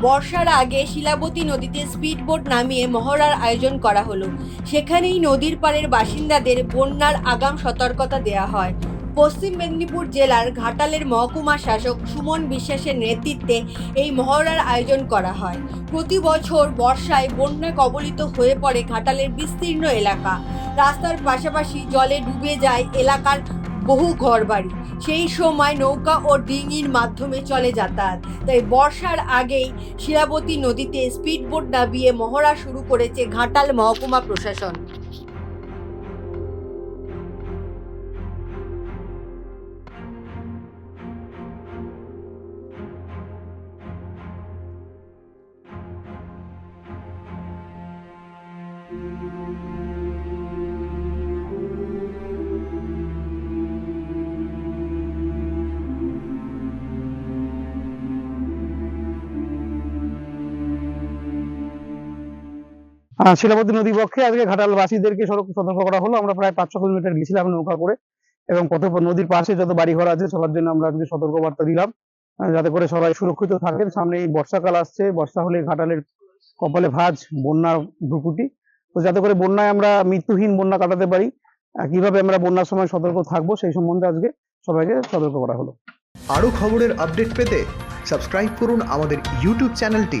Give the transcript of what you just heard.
বর্ষার আগে শিলাবতী নদীতে স্পিডবোট নামিয়ে মহড়ার আয়োজন করা হলো। সেখানেই নদীর পাড়ের বাসিন্দাদের বন্যার আগাম সতর্কতা দেওয়া হয়। পশ্চিম মেদিনীপুর জেলার ঘাটালের মহকুমা শাসক সুমন বিশ্বাসের নেতৃত্বে এই মহড়ার আয়োজন করা হয়। প্রতি বছর বর্ষায় বন্যা কবলিত হয়ে পড়ে ঘাটালের বিস্তীর্ণ এলাকা। রাস্তার পাশাপাশি জলে ডুবে যায় এলাকার বহু ঘরবাড়ি। সেই সময় নৌকা ও ডিঙির মাধ্যমে চলে যাতায়াত। তাই বর্ষার আগেই শিলাবতী নদীতে স্পিডবোট নামিয়ে মহড়া শুরু করেছে ঘাটাল মহকুমা প্রশাসন। শিলাবতী নদী পক্ষে আজকে ঘাটালবাসীদেরকে সড়ক সতর্ক করা হলো। আমরা প্রায় পাঁচশো কিলোমিটার গেছিলাম নৌকা করে এবং কত নদীর পাশে যত বাড়িঘর আছে সবার জন্য আমরা আজকে সতর্ক বার্তা দিলাম যাতে করে সবাই সুরক্ষিত থাকেন। সামনে এই বর্ষাকাল আসছে। বর্ষা হলে ঘাটালের কপালে ভাঁজ, বন্যার ভ্রুকুটি। তো যাতে করে বন্যায় আমরা মৃত্যুহীন বন্যা কাটাতে পারি কীভাবে আমরা বন্যার সময় সতর্ক থাকব সেই সম্বন্ধে আজকে সবাইকে সতর্ক করা হলো। আরও খবরের আপডেট পেতে সাবস্ক্রাইব করুন আমাদের ইউটিউব চ্যানেলটি।